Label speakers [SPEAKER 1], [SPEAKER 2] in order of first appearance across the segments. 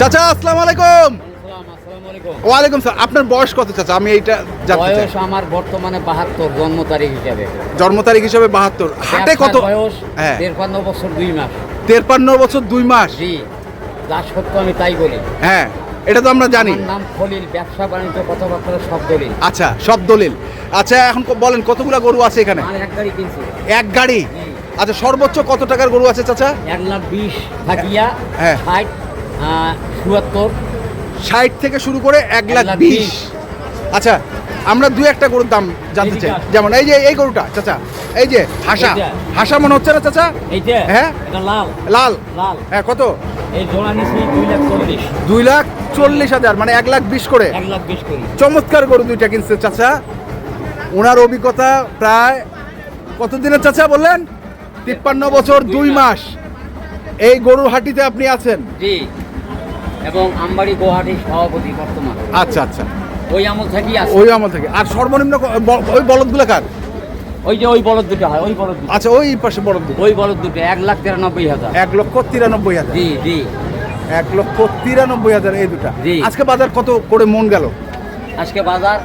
[SPEAKER 1] চাচা আসসালামু আলাইকুম। ওয়ালাইকুম স্যার আপনার বয়স কত চাচা? আমি এইটা জানতে চাই।
[SPEAKER 2] বয়স আমার বর্তমানে বাহাত্তর জন্ম তারিখ হিসাবে।
[SPEAKER 1] জন্ম তারিখ হিসেবে বাহাত্তর। হাটে কত?
[SPEAKER 2] বয়স
[SPEAKER 1] হ্যাঁ।
[SPEAKER 2] তেরপান্ন বছর দুই মাস।
[SPEAKER 1] তেরপান্ন বছর দুই মাস।
[SPEAKER 2] জি যা সত্য আমি তাই বলি।
[SPEAKER 1] হ্যাঁ এটা তো আমরা জানি।
[SPEAKER 2] নাম খলিল ব্যবসা বাণিজ্য কথাবার্তা সব দলিল।
[SPEAKER 1] আচ্ছা সব দলিল। আচ্ছা এখন বলেন কতগুলা গরু আছে এখানে?
[SPEAKER 2] এক গাড়ি কিনছি।
[SPEAKER 1] এক গাড়ি? আচ্ছা সর্বোচ্চ কত টাকার গরু আছে চাচা?
[SPEAKER 2] এক লাখ বিশ থাকিয়া
[SPEAKER 1] হ্যাঁ।
[SPEAKER 2] ষাট চুয়াত্তর
[SPEAKER 1] ষাট থেকে শুরু করে এক লাখ বিশ। আচ্ছা আমরা দু একটা গরুর দাম জানতে চাই। যেমন এই যে এই গরুটা চাচা এই যে হাসা। হাসা মনে হচ্ছে না চাচা? হ্যাঁ?
[SPEAKER 2] লাল।
[SPEAKER 1] লাল।
[SPEAKER 2] লাল।
[SPEAKER 1] হ্যাঁ কত?
[SPEAKER 2] দুই লাখ চল্লিশ।
[SPEAKER 1] হাজার মানে এক লাখ বিশ করে।
[SPEAKER 2] এক লাখ বিশ করি।
[SPEAKER 1] চমৎকার গরু দুইটা কিনছে চাচা। ওনার অভিজ্ঞতা প্রায় কতদিনের চাচা বললেন? তিপ্পান্ন বছর দুই মাস। এই গরুর হাটিতে আপনি আছেন?
[SPEAKER 2] জি। এবং আমবাড়ি গুয়াহাটি সভাপতি বর্তমান।
[SPEAKER 1] আচ্ছা আচ্ছা।
[SPEAKER 2] ওই আমল থাকি আছে।
[SPEAKER 1] ওই আমল থেকে। আর সর্বনিম্ন ক- ওই বলদগুলো কার?
[SPEAKER 2] ওই যে ওই বলদ দুটো হয় ওই বলদ দুটো।
[SPEAKER 1] আচ্ছা ওই পাশে বলদ দুটো।
[SPEAKER 2] ওই বলদ দুটো এক লাখ তিরানব্বই হাজার।
[SPEAKER 1] এক লক্ষ তিরানব্বই হাজার।
[SPEAKER 2] জি জি।
[SPEAKER 1] এক লক্ষ তিরানব্বই হাজার এই দুটা।
[SPEAKER 2] জি।
[SPEAKER 1] আজকে বাজার কত করে মন গেল?
[SPEAKER 2] আজকে বাজার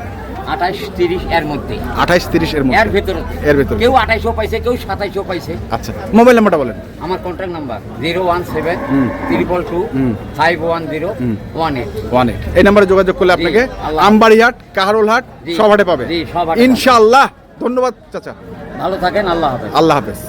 [SPEAKER 2] আঠাশ তিরিশ এর মধ্যে।
[SPEAKER 1] আঠাশ তিরিশ এর মধ্যে।
[SPEAKER 2] এর ভেতর।
[SPEAKER 1] এর ভেতরে।
[SPEAKER 2] কেউ আঠাইশো পাইছে কেউ সাতাইশও পাইছে।
[SPEAKER 1] আচ্ছা মোবাইল নাম্বারটা বলেন।
[SPEAKER 2] আমার contact number zero one seven
[SPEAKER 1] হুম।
[SPEAKER 2] Triple two five one zero one eight
[SPEAKER 1] one eight এই নাম্বারে যোগাযোগ করলে আপনাকে
[SPEAKER 2] আমবাড়ি
[SPEAKER 1] আমবাড়িহাট কাহারুলহাট
[SPEAKER 2] সব হাটে পাবে।
[SPEAKER 1] ইনশাআল্লাহ। ধন্যবাদ চাচা।
[SPEAKER 2] ভালো থাকেন আল্লাহ হাফেজ।
[SPEAKER 1] আল্লাহ হাফেজ।